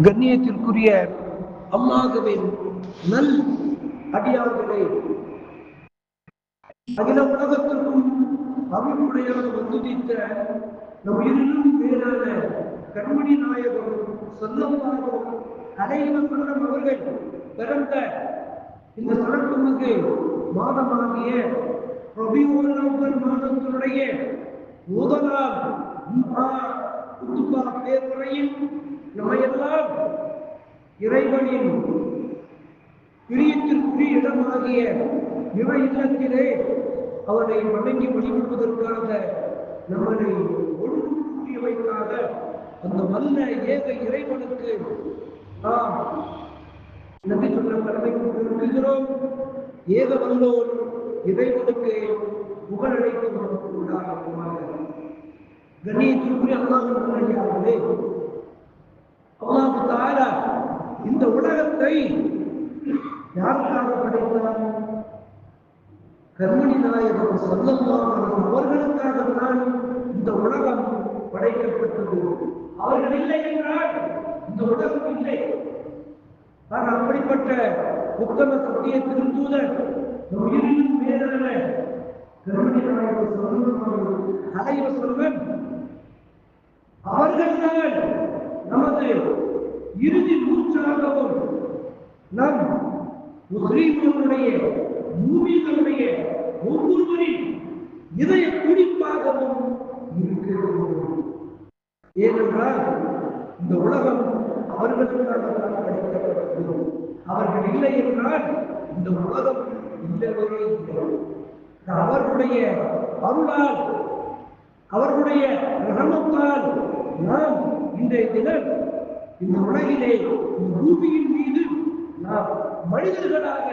கண்ணியத்திற்குரிய அல்லாஹுவின் நல் அடியார்களே அகில உலகத்திற்கும் அருள்முடையாக வந்துதித்த நம் இருளும் பேரான கண்மணி நாயகம் சொல்லமாகவும் அலைவசனம் அவர்கள் பிறந்த இந்த சிறப்புமிகு மாதமாகிய ரபியுல் மாதத்தினுடைய முதலாம் மகா பேருரையில் நம்மையெல்லாம் இறைவனின் பிரியத்திற்குரிய இடமாகிய இறை இல்லத்திலே அவனை வணங்கி வழிபடுவதற்காக நம்மளை ஒழுங்கு அந்த வல்ல ஏக இறைவனுக்கு நாம் நபி சொல்ல கடமை கொண்டிருக்கிறோம். ஏக வல்லோர் இறைவனுக்கு புகழடைக்கும் உண்டாகுமாக கண்ணியத்திற்குரிய அல்லாஹ் அல்லாஹ் யாருக்காக படைத்தான் கர்மணி நாயகம் சொல்லலாம். அவர்களுக்காகத்தான் இந்த உலகம் படைக்கப்பட்டது. அவர்கள் இல்லை என்றால் இந்த உலகம் இல்லை. ஆனால் அப்படிப்பட்ட உத்தம சத்திய திருத்தூதர் உயிரிலும் மேலான கர்மணி நாயகம் சொல்லலாம் அலைவ சொல்வன் அவர்கள்தான் நமது இறுதி மூச்சாகவும் நம் முஸ்லீம்களுடைய மூமிகளுடைய ஒவ்வொருவரின் இதய துடிப்பாகவும் இருக்கிறது. ஏனென்றால் இந்த உலகம் அவர்களுக்காக படைக்கப்பட்டது. அவர்கள் இல்லை என்றால் இந்த உலகம் இல்லவே இல்லை. அவர்களுடைய அருளால் அவர்களுடைய ரகமத்தால் நாம் இன்றைய தினம் இந்த உலகிலே பூமியின் மீது நாம் மனிதர்களாக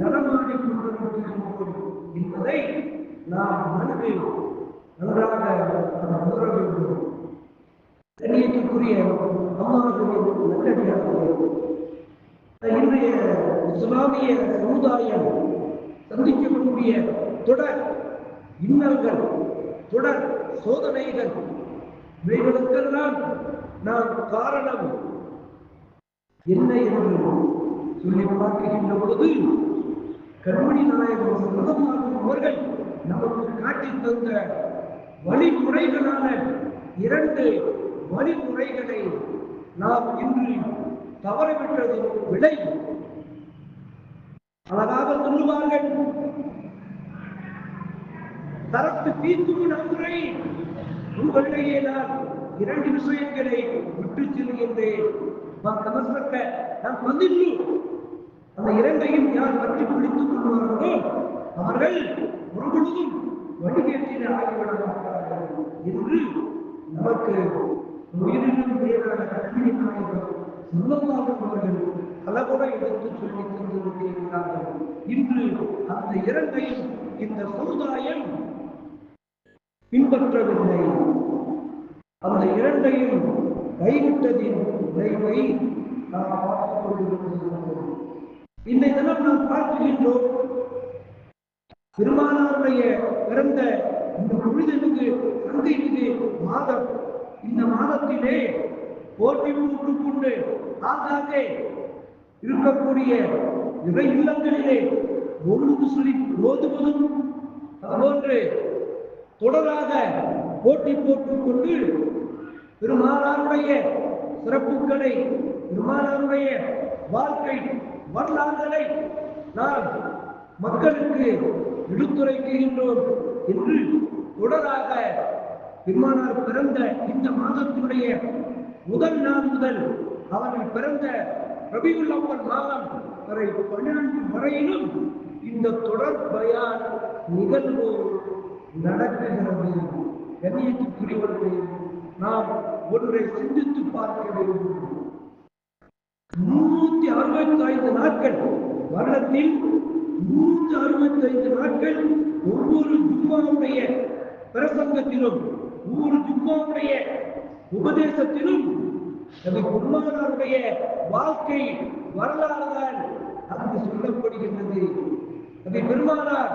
நடமாடிக் கொண்டிருக்கிறோம் என்பதை நாம் மனதில் நன்றாக நாம் உணர வேண்டும் கண்ணியத்துக்குரிய அம்மாவுக்கு இன்றைய இஸ்லாமிய சமுதாயம் சந்திக்கக்கூடிய தொடர் இன்னல்கள் தொடர் சோதனைகள் இவைகளுக்கெல்லாம் நாம் காரணம் என்ன என்று சொல்லி பார்க்கின்ற பொழுது கருமணி நாயகம் பிரதமாகும் அவர்கள் நமக்கு காட்டி தந்த வழிமுறைகளான இரண்டு வழிமுறைகளை நாம் இன்று தவறவிட்டதின் விடை அழகாக சொல்லுவார்கள் தரத்து தீர்த்து நன்றை உங்களிடையே நான் இரண்டு விஷயங்களை விட்டு செல்கின்றேன். கமர்சக்க நான் வந்தில்லு அந்த இரண்டையும் யார் பற்றி பிடித்துக் கொள்வார்களோ அவர்கள் ஒரு பொழுதும் வடிகேற்றின ஆகிவிட மாட்டார்கள் என்று நமக்கு உயிரினும் மேலான கல்வி நாயகம் சொல்லமாக அவர்கள் பலமுறை எடுத்து சொல்லி தந்திருக்கிறார்கள் இன்று அந்த இரண்டையும் இந்த சமுதாயம் பின்பற்றவில்லை. அந்த இரண்டையும் கைவிட்டதின் விளைவை நாம் பார்த்துக் கொண்டிருக்கிறோம் இந்த தினம் நாம் பார்க்கின்றோம் பெருமானாருடைய பிறந்த இந்த புனிதனுக்கு தங்கை மிகு மாதம். இந்த மாதத்திலே போட்டி போட்டுக் கொண்டு ஆங்காங்கே இருக்கக்கூடிய இறை இல்லங்களிலே ஒழுங்கு சொல்லி ஓதுவதும் அதுபோன்று தொடராக போட்டி போட்டுக் கொண்டு பெருமானாருடைய சிறப்புகளை பெருமானாருடைய வாழ்க்கை வரலாறுகளை நாம் மக்களுக்கு எடுத்துரைக்கின்றோம் என்று தொடராக பெருமானார் பிறந்த இந்த மாதத்தினுடைய முதல் நாள் முதல் அவர்கள் பிறந்த ரபியுல் மாதம் வரை பன்னிரண்டு வரையிலும் இந்த தொடர் பயான் நிகழ்வு நடக்குகிறது கண்ணியத்துக்குரியவர்களே நாம் ஒன்றை சிந்தித்து பார்க்க வேண்டும். முன்னூத்தி அறுபத்தி ஐந்து நாட்கள். வருடத்தில் முன்னூத்தி அறுபத்தி ஐந்து நாட்கள் ஒவ்வொரு ஜும்மாவுடைய பிரசங்கத்திலும் ஒவ்வொரு ஜும்மாவுடைய உபதேசத்திலும் நபி குருமானாருடைய வாழ்க்கை வரலாறு தான் அங்கு சொல்லப்படுகின்றது. நபி பெருமானார்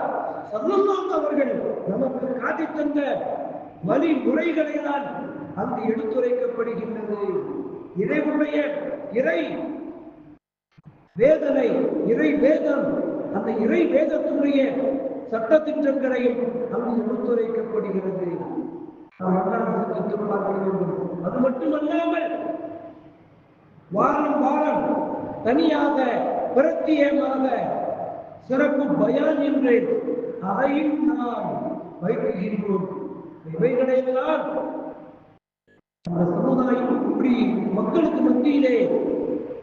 சல்லல்லாஹு அவர்கள் நமக்கு காட்டித் தந்த வழிமுறைகளை தான் அங்கு எடுத்துரைக்கப்படுகின்றது. இறைவனுடைய இறை வேதனை இறை வேதம் அந்த இறை வேதத்தினுடைய சட்டத்திட்டங்களையும் அங்கு எடுத்துரைக்கப்படுகிறது. அது மட்டுமல்லாமல் வாரம் வாரம் தனியாக பிரத்தியமாக சிறப்பு பயான் என்று அதையும் நாம் வைக்கின்றோம் இவைகளையெல்லாம் அந்த சமுதாயம் இப்படி மக்களுக்கு மத்தியிலே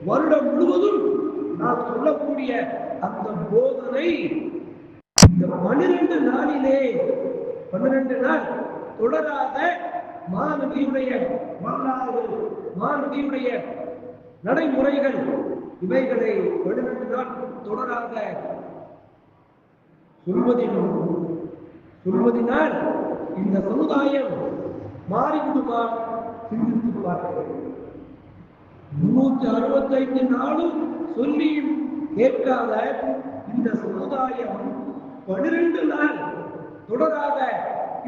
வருடம் முழுவதும் நான் சொல்லக்கூடிய அந்த போதனை இந்த பன்னிரண்டு நாளிலே பன்னிரண்டு நாள் தொடராத மாணவியுடைய வரலாறு மாணவியுடைய நடைமுறைகள் இவைகளை பன்னிரண்டு நாள் தொடராக சொல்வதிலும் சொல்வதினால் இந்த சமுதாயம் மாறிவிடுமா சிந்தித்து பார்க்க வேண்டும் முன்னூத்தி அறுபத்தைந்து நாளும் சொல்லியும் கேட்காத இந்த சமுதாயம் பனிரெண்டு நாள் தொடராக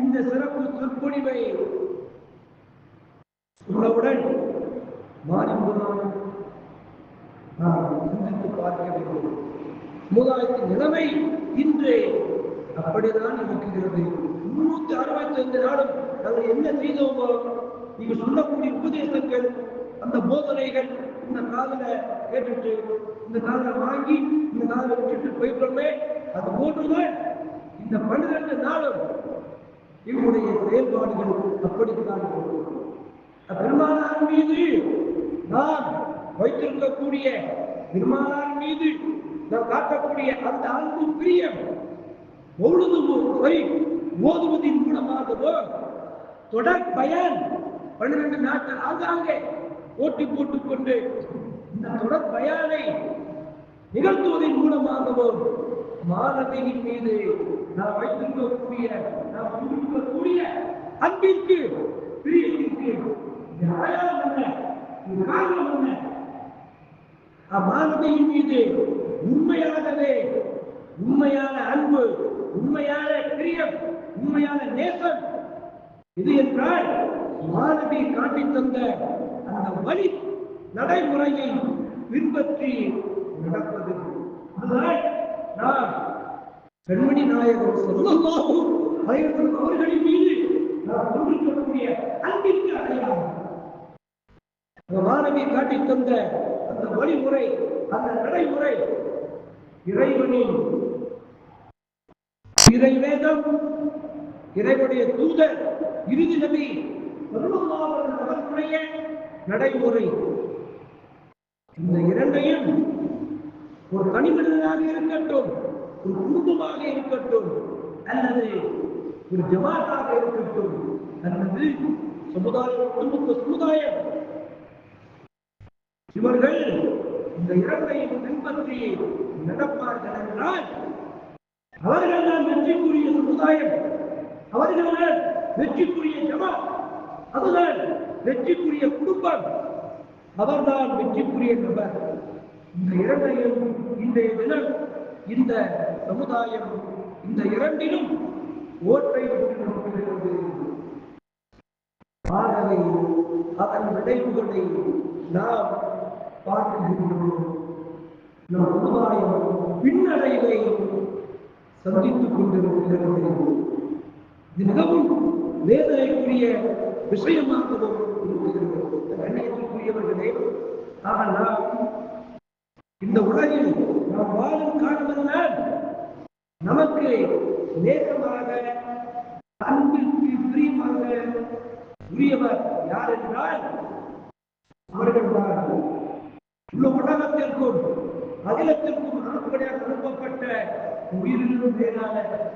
இந்த சிறப்பு சொற்பொழிவை உள்ளவுடன் மாறிவிடுமா நாம் சிந்தித்து பார்க்க வேண்டும். சமுதாயத்தின் நிலைமை இன்று அப்படிதான் இருக்கிறது. முன்னூத்தி அறுபத்தி ஐந்து நாளும் நாங்கள் என்ன செய்தோமோ நீங்க சொல்லக்கூடிய உபதேசங்கள் அந்த போதனைகள் இந்த காதல கேட்டுட்டு இந்த காதல வாங்கி இந்த காதல விட்டுட்டு போயிட்டோமே அது போட்டுதான் இந்த பன்னிரண்டு நாளும் இவருடைய செயல்பாடுகள் அப்படித்தான் பெருமானார் மீது நாம் வைத்திருக்கக்கூடிய பெருமானார் மீது நாம் காட்டக்கூடிய அந்த அன்பு பிரியம் பொழுது ஓதுவதின் மூலமாகவோ தொடர் பயன் பன்னிரண்டு நாட்கள் ஆகாங்க ஓட்டி போட்டுக் கொண்டு இந்த தொடர் பயானை நிகழ்த்துவதன் மூலமாகவோ மாணவியின் மீது நாம் வைத்திருக்கக்கூடிய நாம் கொண்டிருக்கக்கூடிய அன்பிற்கு பிரியத்திற்கு இது காரணம் என்ன மீது உண்மையாகவே உண்மையான அன்பு உண்மையான பிரியம் உண்மையான நேசம். இது என்றால் மாணவி காட்டி தந்த அந்த வழி நடைமுறையை பின்பற்றி நடப்பது. அதுதான் நாம் பெண்மணி நாயகம் சொல்லலாமோ அவர்களின் மீது நாம் கொண்டிருக்கக்கூடிய அன்பிற்கு அடையாளம். அந்த மாணவி காட்டி தந்த அந்த வழிமுறை அந்த நடைமுறை இறைவனின் இறை வேதம் இறைவனுடைய தூதர் இறுதி நபி அவர்களுடைய நடைமுறை. இந்த இரண்டையும் ஒரு தனிமனிதனாக இருக்கட்டும் ஒரு குடும்பமாக இருக்கட்டும் அல்லது ஒரு ஜமாத்தாக இருக்கட்டும் அல்லது சமுதாயம் குடும்ப சமுதாயம். இவர்கள் இந்த இரண்டையும் பின்பற்றி நடப்பார்கள் என்றால் அவர்கள் தான் வெற்றிக்குரிய சமுதாயம் அவர்கள் தான் வெற்றிக்குரிய ஜமா அதுதான் வெற்றிக்குரிய குடும்பம். அவர்தான் வெற்றிக்குரிய நபர். இந்த இரண்டையும் இன்றைய தினம் இந்த சமுதாயம் இந்த இரண்டிலும் ஓட்டை கொண்டிருக்கிறது ஆகவே அதன் விளைவுகளை நாம் பார்க்கின்றோம். நம் சமுதாயம் பின்னடைவை சந்தித்துக் கொண்டிருக்கிறது மிகவும் வேதனைக்குரிய விஷயமாகவும் இருக்கிறது. கண்ணியத்திற்குரியவர்களே நாம் இந்த உலகில் நாம் வாழும் காலமெல்லாம் நமக்கு நேசமாக அன்பிற்கு பிரியமாக உரியவர் யார் என்றால் அவர்கள் தான். உள்ள உலகத்திற்கும் அகிலத்திற்கும் அனுப்படியாக அனுப்பப்பட்ட உயிரிலும் மேலான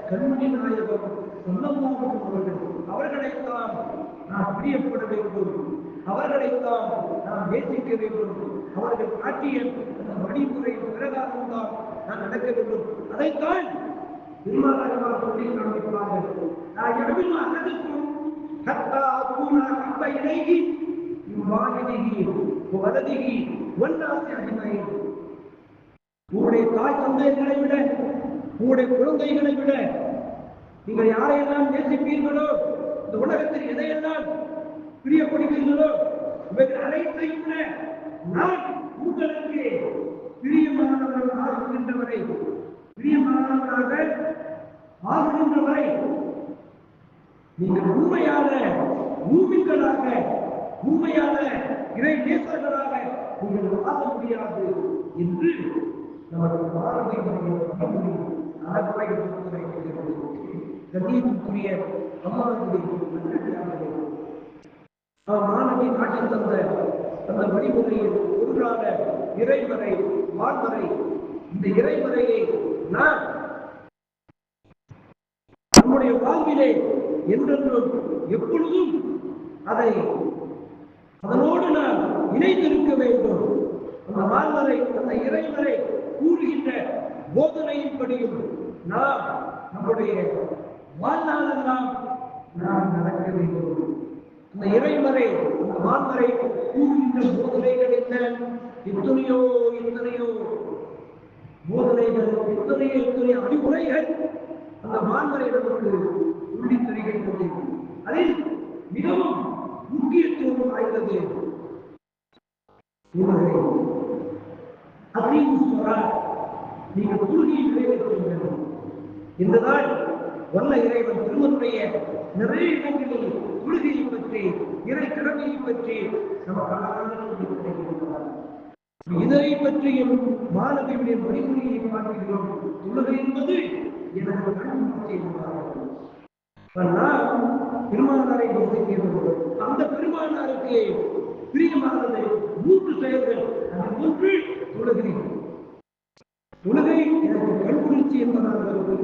கண்மணி நாயகம் சொல்லமாக அவர்கள் அவர்களைத்தான் நாம் பிரியப்பட வேண்டும். அவர்களைத்தான் நாம் நேசிக்க வேண்டும். அவர்கள் காட்டிய அந்த வழிமுறை பிரகாரம் தான் நாம் நடக்க வேண்டும். அதைத்தான் பெருமாள் சொல்லி காண்பிப்பார்கள். நான் எவ்வளவு அகதுக்கும் ஹத்தா அபூனா ஹப்ப இலைகி வாயிலிகி வலதிகி ஒன்னாசி அடிமை உங்களுடைய தாய் தந்தையர்களை விட உங்களுடைய குழந்தைகளை விட நீங்கள் யாரையெல்லாம் நேசிப்பீர்களோ இந்த உலகத்தில் எதையெல்லாம் பிரியப்படுவீர்களோ இவர்கள் அனைத்தையும் விட நான் உங்களுக்கு பிரியமானவர்கள் ஆகுகின்றவரை பிரியமானவராக ஆகுகின்றவரை நீங்கள் உண்மையான மூமின்களாக உண்மையான இறை நேசர்களாக நீங்கள் வாழ முடியாது என்று நமது பார்வை கண்ணியத்துக்குரிய அம்மாவுடைய மாணவி தந்த அந்த வழிமுறையில் ஒன்றான இறைவரை வாழ்வரை இந்த இறைவரையை நான் நம்முடைய வாழ்விலே என்றென்றும் எப்பொழுதும் அதை அதனோடு நாம் இணைந்திருக்க வேண்டும். அந்த வாழ்வரை அந்த இறைவரை கூறுகின்ற போதனையின்படியும் நாம் நம்முடைய வாழ்நாளெல்லாம் நாம் நடக்க வேண்டும். அந்த இறைமறை அந்த வான்மறை கூறுகின்ற போதனைகள் என்ன? எத்தனையோ எத்தனையோ போதனைகள் எத்தனையோ எத்தனையோ அறிவுரைகள் அந்த மான்மறை நமக்கு உள்ளி தருகின்றது. அதில் மிகவும் முக்கியத்துவம் வாய்ந்தது. இவரை அதிகம் நீங்கள் குறுகிய நிறைவேற்ற வேண்டும் என்றுதான் வல்ல இறைவன் திருவனுடைய நிறைய இடங்களில் குழுகையை பற்றி இறை கடமையை பற்றி நமக்கு இதனை பற்றியும் மாணவியுடைய வழிமுறையை பார்க்கிறோம் தொழுகை என்பது எனக்கு கண்முறை நாம் பெருமானாரை யோசிக்கிறோம் அந்த பெருமானாருக்கு பிரியமானது மூன்று செயல்கள். அந்த மூன்று தொழுகிறீர்கள் தொழுகை எனக்கு கண்குளிர்ச்சி என்பதாக அவர்கள்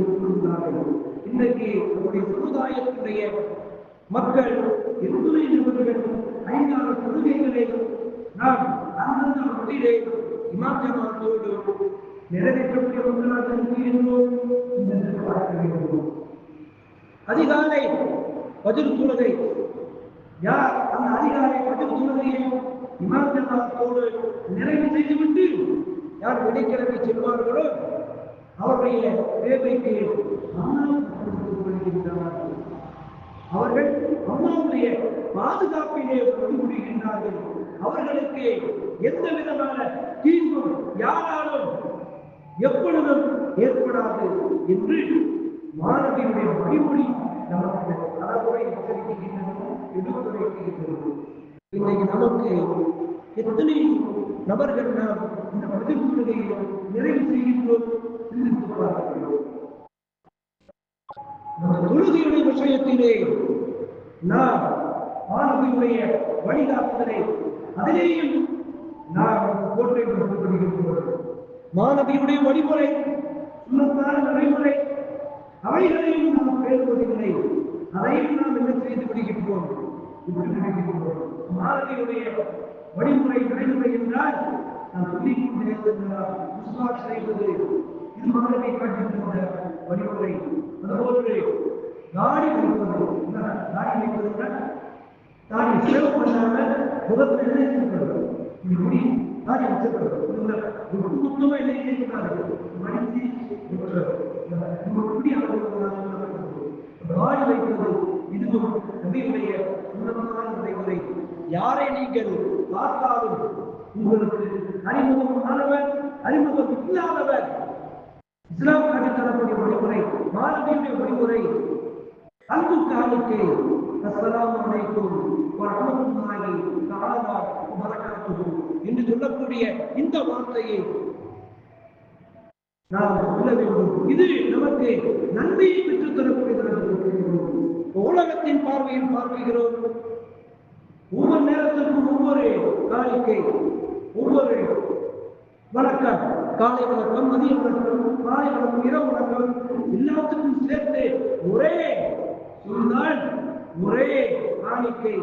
இன்றைக்கு நம்முடைய சமுதாயத்தினுடைய மக்கள் எத்துணை நிபுணர்கள் ஐந்தாறு கொள்கைகளை நாம் அந்தந்த மொழியிலே இமாச்சமாத்தோடு நிறைவேற்றக்கூடிய மக்களாக இருக்கின்றோம் என்று பார்க்க அதிகாலை பதில் தொழுகை யார் அந்த அதிகாலை பதில் தொழுகையை இமாச்சமாத்தோடு நிறைவு செய்துவிட்டு யார் வெள்ளிக்கிழமை செல்வார்களோ அவருடைய தேவைக்கு கொள்கின்றார்கள் அவர்கள் அம்மாவுடைய பாதுகாப்பிலே பணிபுரிகின்றார்கள். அவர்களுக்கு எந்த விதமான தீங்கும் யாராலும் எப்பொழுதும் ஏற்படாது என்று மாணவியுடைய வழிமொழி நமக்கு பலமுறை எச்சரிக்கின்றது எடுத்துரைக்கின்றது. இன்றைக்கு நமக்கு எத்தனை நபர்கள் நாம் இந்த பதில் கொள்கையை நிறைவு செய்கின்றோம் பார்க்கிறோம். தொழுகையுடைய விஷயத்திலே நாம் ஆளுமையுடைய வழிகாட்டுதலை அதிலேயும் நாம் கோட்டை கொடுக்கப்படுகின்றோம் மாணவியுடைய வழிமுறை சுமத்தான நடைமுறை அவைகளையும் நாம் பேசுவதில்லை அதையும் நாம் என்ன செய்து விடுகின்றோம். மாணவியுடைய வழிமுறை நடைமுறை என்றால் நாம் சொல்லிக் கொண்டிருந்தால் விசுவாசம் செய்வது. இது மாதிரி காட்டுகின்ற வழிமுறை. அதுபோன்று தாடி வைப்பது தாடி வைப்பது தாடி செலவு பண்ணாமல் முகத்தை நினைத்திருக்கிறது இது முடி தாடி வச்சிருக்கிறது மொத்தமா என்ன நினைத்திருக்கிறார்கள் மடித்து முடி தாடி வைப்பது இதுவும் நபியுடைய உன்னதமான நடைமுறை. யாரை நீங்கள் பார்த்தாலும் உங்களுக்கு அறிமுகம் ஆனவர் அறிமுகம் இல்லாதவர். இஸ்லாம் கட்டித்தரக்கூடிய வழிமுறை மாணவியுடைய வழிமுறை. அன்பு காணிக்கை. அஸ்லாம் அலைக்கும் வரஹ்மத்துல்லாஹி தஆலா வபரகாத்துஹு என்று சொல்லக்கூடிய இந்த வார்த்தையை நாம் சொல்ல வேண்டும். இது நமக்கு நன்மையை பெற்றுத் தரக்கூடியதாக இருக்கிறோம் உலகத்தின் பார்வையில் பார்க்கிறோம். ஒவ்வொரு நேரத்திற்கும் ஒவ்வொரு காணிக்கை ஒவ்வொரு வணக்கம். காலை வணக்கம் மதிய வணக்கம் மாலை வணக்கம் இரவு வணக்கம். எல்லாத்துக்கும் சேர்த்து ஒரே சொன்னால் ஒரே காணிக்கை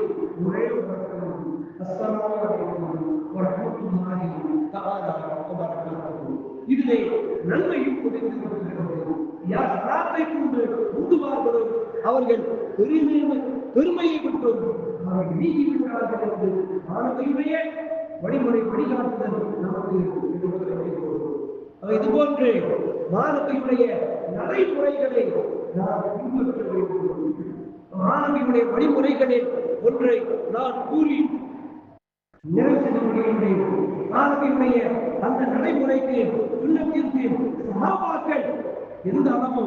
ஒரே வணக்கம். அஸ்ஸலாமு அலைக்கும் வரஹ்மத்துல்லாஹி தஆலா வபரகாத்துஹு. இதிலே நன்மையும் யார் சலாத்தை கொண்டு உண்டுவார்களோ அவர்கள் பெருமை பெருமையை விட்டும் நமக்கு நீங்கி விட்டார்கள் என்று வழிமுறை வழிகாட்டுதல் நமக்கு இது போன்று மாணவியுடைய நடைமுறைகளை நாம் பின்பற்ற வேண்டும். மாணவியுடைய வழிமுறைகளில் ஒன்றை நான் கூறி நிறைவு செய்து மாணவியுடைய அந்த நடைமுறைக்கு உள்ளத்திற்கு சகாபாக்கள் எந்த அளவு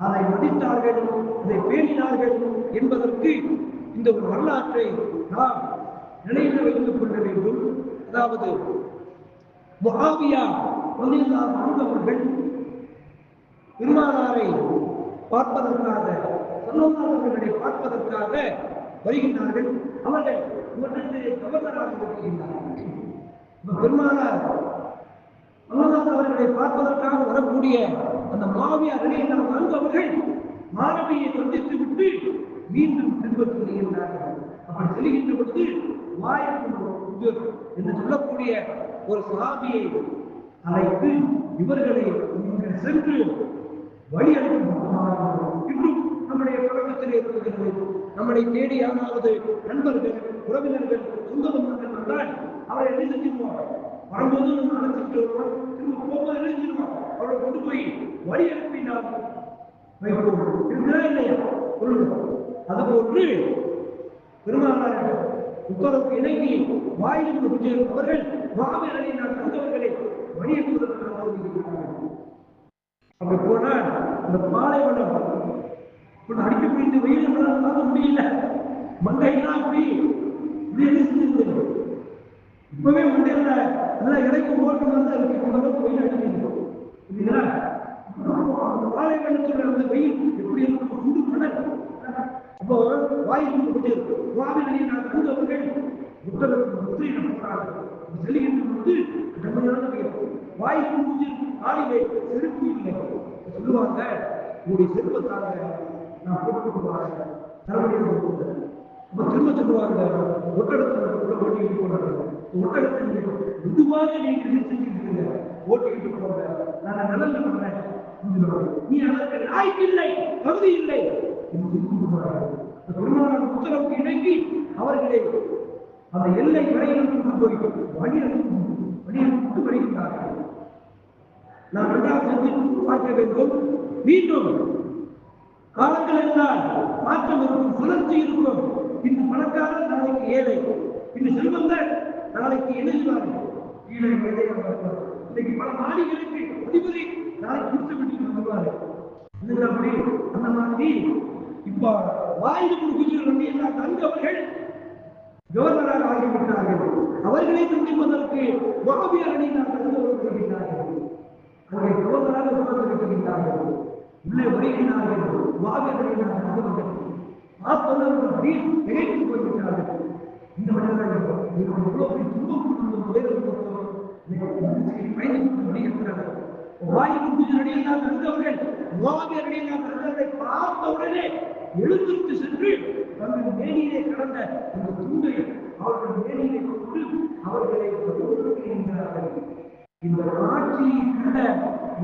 அதை மதித்தார்கள் அதை பேணினார்கள் என்பதற்கு இந்த ஒரு வரலாற்றை நாம் நினைவில் வைத்துக் கொள்ள வேண்டும். அதாவது முகாவியா அவர்கள் பெருமானாரை பார்ப்பதற்காக சல்லல்லாஹுவை பார்ப்பதற்காக வருகின்றார்கள். அவர்கள் இவர்களுக்கு கவர்னராக வருகின்றார்கள் பெருமானார் அவர்களை பார்ப்பதற்காக வரக்கூடிய அந்த மாவியார் அவர்கள் மாணவியை சந்தித்து விட்டு மீண்டும் திரும்ப சொல்லுகின்றார்கள் அப்படி சொல்லுகின்ற பொழுது வாய்ப்பு என்று சொல்லக்கூடிய ஒரு சஹாபியை அழைத்து இவர்களை நீங்கள் சென்று வழி அனுப்பும் இன்றும் நம்முடைய பழக்கத்திலே இருக்கிறது நம்மளை தேடி யாராவது நண்பர்கள் உறவினர்கள் சொந்த பந்தங்கள் வந்தால் அவரை என்ன செஞ்சிருவோம் வரும்போது நம்ம அழைச்சிட்டு வருவோம். திரும்ப போகும்போது என்ன அவரை கொண்டு போய் வழி அனுப்பினால் வைப்போம். இல்லையா? சொல்லுங்க. அதுபோன்று பெருமானார் உத்தரவுக்கு இணங்கி வாயில் குஜர் அவர்கள் மாவீரனை நான் தந்தவர்களை வழியெடுப்பதற்காக இருக்கிறார்கள் அப்படி போனால் இந்த பாலைவனம் இப்ப அடிக்க முடிந்த வெயில் நம்மளால தாங்க முடியல. மண்டையெல்லாம் அப்படி இப்படி எரிச்சிருந்தது இப்பவே மண்டையில நல்லா இறக்கும் போட்டு வந்து அதுக்கு இந்த அளவுக்கு வெயில் இல்லைங்களா அந்த பாலைவனத்துல அந்த வெயில் எப்படி இருக்கும் குண்டு கடல் அப்போ வாயில் கொண்டு வாவிலே நான் தந்தவர்கள் புத்தகத்துக்கு முத்திரையிட போறார்கள் செல்கின்ற பொழுது கடுமையான வெயில் வாயில் மூஞ்சி காலிலே செருப்பு இல்லை. சொல்லுவாங்க உங்களுடைய செருப்பத்தாங்க நான் போட்டு போவாங்க தலைமுறை அப்ப திரும்ப சொல்லுவாங்க ஒட்டடத்தில் உள்ள ஓட்டிக்கிட்டு போனாங்க ஒட்டடத்தில் மெதுவாக நீங்க என்ன செஞ்சுருக்கீங்க. ஓட்டிக்கிட்டு போங்க. நான் நிழல்ல பண்ணேன். நீ அதற்கு லாய்க்கு இல்லை பகுதி இல்லை. என்று சொல்லிட்டு பெருமானார் உத்தரவுக்கு இணங்கி அவர்களை அந்த எல்லை வரையில் கொண்டு போய் வழி அனுப்பி வருகிறார்கள் நாம் இரண்டாவது சந்தித்து பார்க்க வேண்டும். மீண்டும் காலங்கள் எல்லாம் மாற்றம் இருக்கும் சுழற்சி இருக்கும். இந்த பணக்காரர் நாளைக்கு ஏழை. இந்த செல்வந்தர் நாளைக்கு எழுதுவார்கள் கீழே ஏழையாக இன்னைக்கு பல மாடிகளுக்கு அதிபதி நாளைக்கு கொடுத்து விட்டு வருவார்கள் அப்படி. அந்த மாதிரி இப்போ வாயில் குஜர் வண்டி எல்லாம் தந்தவர்கள் கவர்னராக ஆகிவிட்டார்கள். அவர்களை சந்திப்பதற்கு மகாவீரனை நான் தந்து வருகின்றார்கள் அங்கே கவர்னராக உட்கார்ந்திருக்கின்றார்கள் உள்ளே உரையினார்கள் மாவீரனை நான் தந்து ஆப்பதற்கு அப்படியே திகைத்து போய்விட்டார்கள் இந்த மனிதர்கள் இவர்கள் எவ்வளவு துன்பம் வேறு வாயில் நாம் இருந்தவர்கள் தந்தவர்கள் நாம் இருந்தவர்களை தந்தவர்களை பார்த்தவுடனே எழுந்திருத்து சென்று தங்கள் மேனியிலே கடந்த இந்த துண்டை அவர்கள் மேனியிலே கொண்டு அவர்களை ஒதுக்குகின்றார்கள் இந்த ஆட்சியில் கண்ட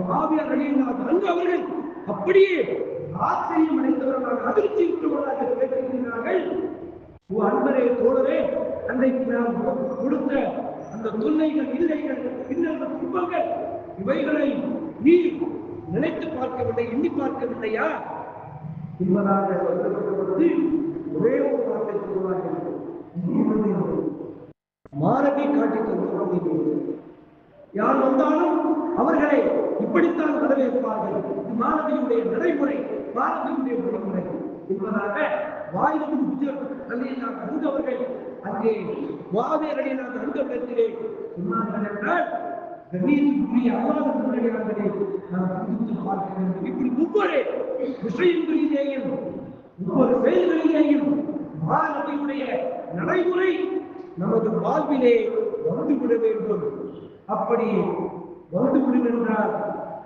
மாவியர்களில் இருந்தவர்கள் அப்படியே ஆச்சரியம் அடைந்தவர்களாக அதிர்ச்சி விட்டுவதாக பேசுகிறார்கள் ஓ அன்பரே தோழரே அன்றைக்கு நாம் கொடுத்த அந்த தொல்லைகள் இல்லைகள் பின்னர்கள் துன்பங்கள் இவைகளை நீ நினைத்து பார்க்கவில்லை எண்ணி பார்க்கவில்லையா? என்பதாக சொல்லப்பட்டபொழுது ஒரே ஒரு வார்த்தை சொல்வார்கள் மாரபி காட்டி தந்து யார் வந்தாலும் அவர்களை இப்படித்தான் வரவேற்பார்கள். இது மாணவியுடைய நடைமுறை மாணவியுடைய நடைமுறை என்பதாக வாயிலும் அலியனாக இருந்தவர்கள் அங்கே வாவேரடியனாக இருந்தவரிடத்திலே சொன்னார்கள் கண்ணியத்துக்குரிய அல்லாதவர்களே நாம் சிந்தித்து பார்க்க இப்படி ஒவ்வொரு விஷயங்களிலேயும் ஒவ்வொரு செயல்களிலேயும் மாணவியுடைய நடைமுறை நமது வாழ்விலே வந்துவிட வேண்டும். அப்படி வந்துவிடும் என்றால்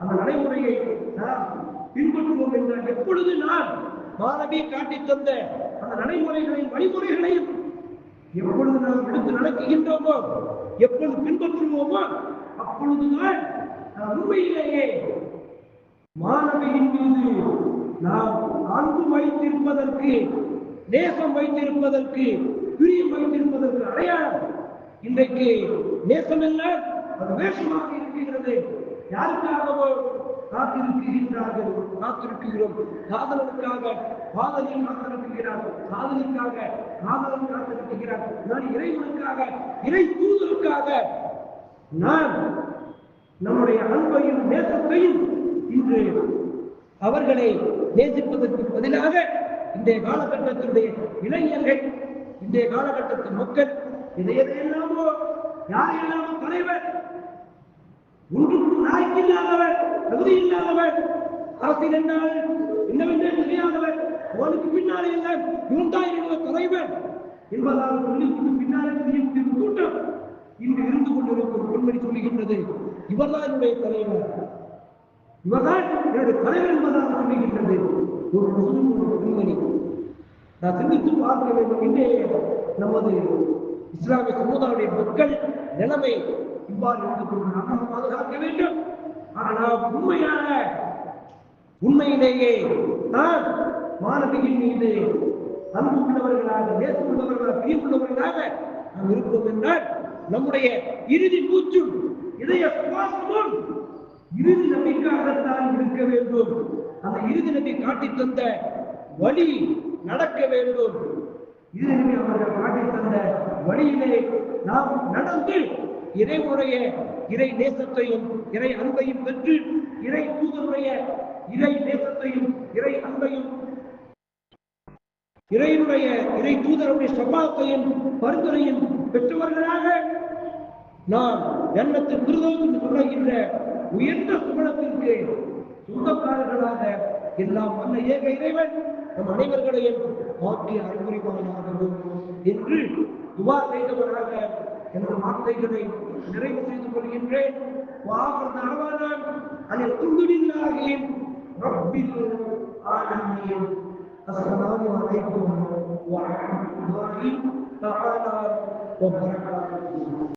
அந்த நடைமுறையை நாம் பின்பற்றுவோம் என்றால் எப்பொழுது நான் மாணவி காட்டி தந்த அந்த நடைமுறைகளையும் வழிமுறைகளையும் எப்பொழுது நாம் எடுத்து நடக்குகின்றோமோ எப்பொழுது பின்பற்றுவோமோ அப்பொழுதுதான் நாம் உண்மையிலேயே மாணவியின் மீது நாம் அன்பு வைத்திருப்பதற்கு நேசம் வைத்திருப்பதற்கு பிரியம் வைத்திருப்பதற்கு அடையாளம் இன்றைக்கு நேசம் எல்லாம் அது வேஷமாக இருக்கிறது. யாருக்காகவோ காத்திருக்கிறார்கள் காத்திருக்கிறோம். காதலனுக்காக காதலில் காத்திருக்கிறார்கள் காதலுக்காக காதலன் காத்திருக்கிறார்கள் நான் இறைவனுக்காக இறை தூதலுக்காக நான் நம்முடைய அன்பையும் நேசத்தையும் இன்று அவர்களை நேசிப்பதற்கு பதிலாக இன்றைய காலகட்டத்தினுடைய இளைஞர்கள் இன்றைய காலகட்டத்தின் மக்கள் இதை எதையெல்லாமோ யாரையெல்லாமோ தலைவர் நாய்க்கு இல்லாதவர் தகுதி இல்லாதவர் அரசியல் என்றால் என்னவென்றே தெரியாதவர் அவனுக்கு பின்னாலே இல்லை இவன் தான் தலைவர் என்பதால் சொல்லிக்கு பின்னாலே தெரியக்கூடிய கூட்டம் இன்று இருந்து கொண்டிருக்கும் பொன்மணி சொல்லுகின்றது. இவர்தான் என்னுடைய தலைவர் இவர்தான் என்னுடைய தலைவர் என்பதாக சொல்லுகின்றது. ஒரு முஸ்லிம் ஒரு பெண்மணி. நான் சிந்தித்து பார்க்க வேண்டும். என்றே நமது இஸ்லாமிய சமுதாய மக்கள் நிலைமை இவ்வாறு இருந்து கொண்டு நாம் பாதுகாக்க வேண்டும். ஆனால் உண்மையான உண்மையிலேயே நான் மாணவியின் மீது அன்பு உள்ளவர்களாக நேசம் உள்ளவர்களாக நாம் இருப்போம் என்றால் நம்முடைய இறுதி மூச்சும் இதய சுவாசமும் இறுதி நம்பிக்கையாகத்தான் இருக்க வேண்டும். அந்த இறுதி நம்பி காட்டித் தந்த வழி நடக்க வேண்டும். இறுதி நம்பி அவர்கள் காட்டித் தந்த வழியிலே நாம் நடந்து இறைமுறைய இறை நேசத்தையும் இறை அன்பையும் பெற்று இறை தூதருடைய இறை நேசத்தையும் இறை அன்பையும் இறைவனுடைய இறை தூதருடைய சபாத்தையும் பரிந்துரையும் பெற்றவர்களாக நாம் எண்ணத்தின் விருதம் என்று சொல்லுகின்ற உயர்ந்த சுமணத்திற்கு சொந்தக்காரர்களாக எல்லாம் வல்ல ஏக இறைவன் நம் அனைவர்களையும் மாற்றி அறிவுரிவானாகவும் என்று துவா செய்தவராக எனது வார்த்தைகளை நிறைவு செய்து கொள்கின்றேன் வாகர் நாவானான் அதை துண்டுடில்லாகியும் ரப்பில் ஆலமீன் السلام عليكم ورحمة الله تعالى وبركاته